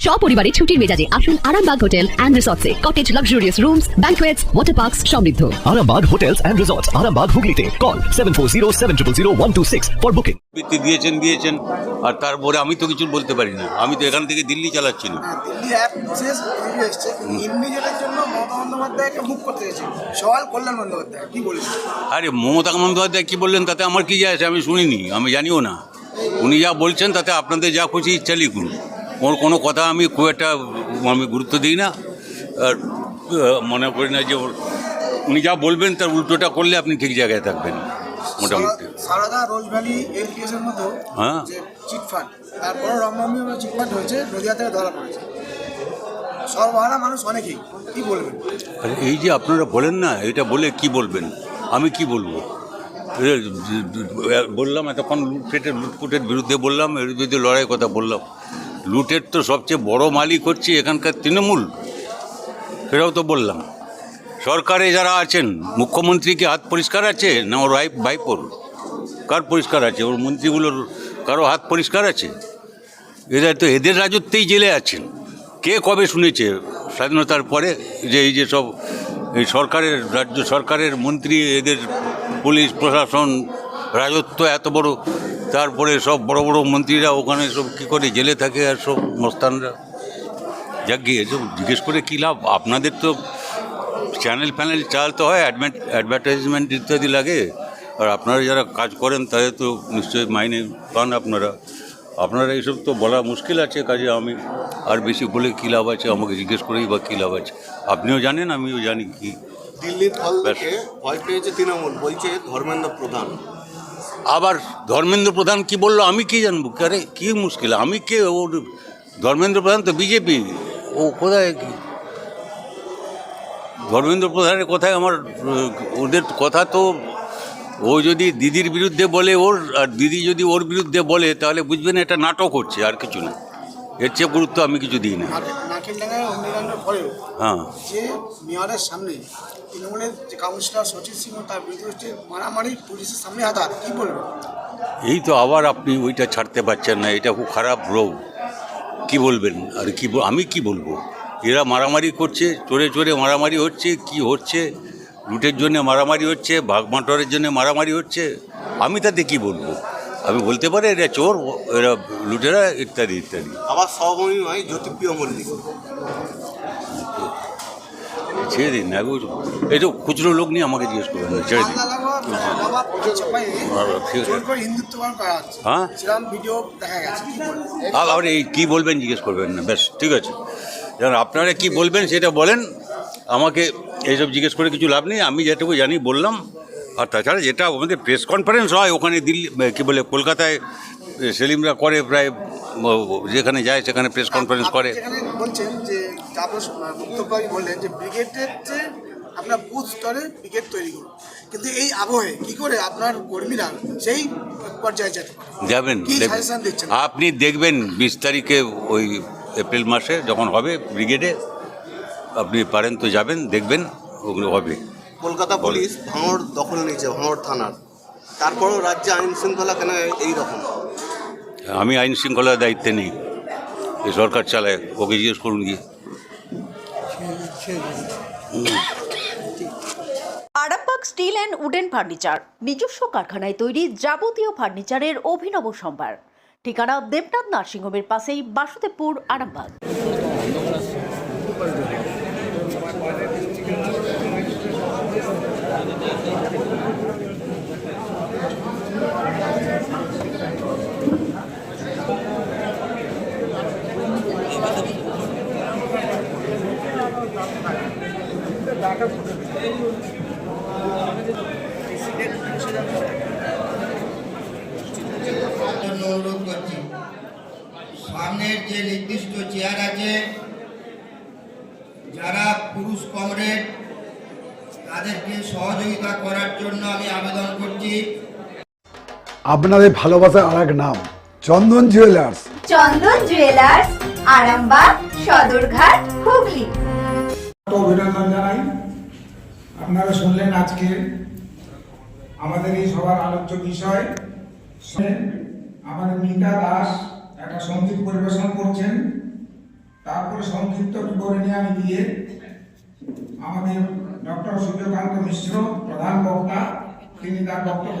সপরিবারে ছুটির মেজাজে আসুন Arambagh hotel and রিসর্টসে cottage luxurious rooms banquets water parks সমৃদ্ধ Arambag Hotels and Resorts, Arambag Hooghly Call 740 for booking. বৃত্তি দিয়েছেন দিয়েছেন আর তারপরে আমি তো কিছু বলতে পারি না। আমি তো এখান থেকে দিল্লি চালাচ্ছি না। হ্যাঁ, দিল্লি অ্যাপ শেষ দিল্লি এসছে। ইন্ডিজেটের জন্য মমতা বন্দ্যোপাধ্যায়কে মুখ করতে গেছে। সওয়াল কল্যাণ বন্দ্যোপাধ্যায় কি বলেছে আরে মমতা বন্দ্যোপাধ্যায় কী বললেন তাতে আমার কি যায় আসে আমি শুনিনি আমি জানিও না। উনি যা বলছেন তাতে আপনাদের যা খুশি ইচ্ছা লিখুন। ওর কোনো কথা আমি খুব একটা আমি গুরুত্ব দিই না। আর মনে করি না যে ওর উনি যা বলবেন তার উল্টোটা করলে আপনি ঠিক জায়গায় থাকবেন মোটামুটি। সারা- রোজ ভ্যালি এই কেসের মতো হ্যাঁ। যে চিটফান্ড তারপরে রমরমি চিটফান্ড হয়েছে নদিয়া থেকে ধরা পড়েছে। সর্বহারা মানুষ অনেকেই কি বলবেন? আর এই যে আপনারা বলেন না এটা বলে কি বলবেন? আমি কি বলব? বললাম এতক্ষণ লুটফেটের লুটফুটের বিরুদ্ধে বললাম এর বিরুদ্ধে লড়াই কথা বললাম। লুটের তো সবচেয়ে বড় মালিক হচ্ছে এখানকার তৃণমূল। সেটাও তো বললাম। সরকারে যারা আছেন মুখ্যমন্ত্রী কি হাত পরিষ্কার আছে না ওর ভাই ভাইপোর? কার পরিষ্কার আছে? ওর মন্ত্রীগুলোর কারও হাত পরিষ্কার আছে? এদের তো এদের রাজত্বেই জেলে আছেন। কে কবে শুনেছে স্বাধীনতার পরে যে এই যে সব এই সরকারের রাজ্য সরকারের মন্ত্রী, এদের পুলিশ, প্রশাসন রাজত্ব এত বড় তারপরে সব বড় বড় মন্ত্রীরা ওখানে সব কী করে জেলে থাকে আর সব মস্তানরা। যাক গিয়ে জিজ্ঞেস করে কী লাভ? আপনাদের তো চ্যানেল ফ্যানেল চালাতে হয় অ্যাডভার্টাইজমেন্ট ইত্যাদি লাগে। আর আপনারা যারা কাজ করেন তাদের তো নিশ্চয়ই মাইনে পান আপনারা। আপনারা এইসব তো বলা মুশকিল আছে কাজে আমি আর বেশি বলে কী লাভ আছে আমাকে জিজ্ঞেস করেই বা কী লাভ আছে। আপনিও জানেন আমিও জানি কি। দিল্লির। থেকে ভয় পেয়েছে তৃণমূল বলছে ধর্মেন্দ্র প্রধান। আবার ধর্মেন্দ্র প্রধান কি বলল? আমি কি জানব? আরে, কি মুশকিল? আমি কে? ওর ধর্মেন্দ্র প্রধান তো বিজেপি। ও কোথায় কি? ধর্মেন্দ্র প্রধানের কথায় আমার ওদের কথা তো ও যদি দিদির বিরুদ্ধে বলে ওর, আর দিদি যদি ওর বিরুদ্ধে বলে, তাহলে বুঝবেন এটা নাটক হচ্ছে, আর কিছু না। এর চেয়ে গুরুত্ব আমি কিছু দিই না। নাকেলডাঙ্গায় অগ্নিকাণ্ডের পরেও হ্যাঁ। যে মেয়রের সামনে তৃণমূলের যে কাউন্সিলর সচিব সিংহ তার বিরুদ্ধে মারামারি পুলিশের সামনে হাতার কি বলবেন? এই তো আবার আপনি ওইটা ছাড়তে পারছেন না এটা খুব খারাপ রোগ। কি বলবেন? আর কি আমি কি বলব? এরা মারামারি করছে চোরে চোরে মারামারি হচ্ছে কি হচ্ছে? লুটের জন্য মারামারি হচ্ছে ভাগমাটরের জন্য মারামারি হচ্ছে আমি তাতে কি বলব? আমি বলতে পারি এরা চোর এরা লুটেরা ইত্যাদি ইত্যাদি আবার সহমণি নয় জ্যোতিপ্রিয় মল্লিক ছেড়ে দিন না এই তো খুচরো লোক নিয়ে আমাকে জিজ্ঞেস করবেন না, ছেড়ে দিন হ্যাঁ? আবার এই কী বলবেন জিজ্ঞেস করবেন না ব্যাস ঠিক আছে যেন আপনারা কি বলবেন সেটা বলেন আমাকে এইসব জিজ্ঞেস করে কিছু লাভ নেই আমি যেটুকু জানি বললাম আর তাছাড়া যেটা আমাদের প্রেস কনফারেন্স হয় ওখানে দিল্লি কী বলে কলকাতায় সেলিমরা করে প্রায় যেখানে যায় সেখানে প্রেস কনফারেন্স করে। বলছেন যে তাপস বললেন যে ব্রিগেডের যে আপনার বুথ স্তরে ব্রিগেড তৈরি করুন। কিন্তু এই আবহে কি করে আপনার কর্মীরা সেই পর্যায়ে যাবেন আপনি দেখবেন বিশ তারিখে ওই এপ্রিল মাসে যখন হবে ব্রিগেডে আপনি পারেন তো যাবেন দেখবেন ওগুলো হবে। কলকাতা পুলিশ ভাঙড় দখল নিয়েছে ভাঙড় থানার। তারপরও রাজ্যে আইন শৃঙ্খলা কেন এই রকম আমি আইন শৃঙ্খলার দায়িত্বে নেই। এ সরকার চালায় ওকে জিজ্ঞেস করুন গিয়ে। Arambag steel and wooden furniture নিজস্ব কারখানায় তৈরি যাবতীয় ফার্নিচারের অভিনব সম্ভার। ঠিকানা দেবনাথ নার্সিংহোমের পাশেই বাসুদেবপুর আরামবাগ জন্য অনুরোধ করছি সামনের যে নির্দিষ্ট চেয়ার আছে যারা পুরুষ কমরেড তাদেরকে সহযোগিতা করার জন্য আমি আবেদন করছি। আপনাদের ভালোবাসার আর এক নাম চন্দন জুয়েলার্স। চন্দন জুয়েলার্স আরামবাগ সদরঘাট হুগলি। অভিনন্দন জানাই। আপনারা শুনলেন আজকে আমাদের এই সবার আলোচ্য বিষয়। আমাদের মিতা দাস একটা সংগীত পরিবেশন করছেন। তারপরে সংক্ষিপ্ত বিবরণী আমি দিয়ে আমাদের ডক্টর সূর্যকান্ত মিশ্র, প্রধান বক্তা, তিনি তার বক্তব্য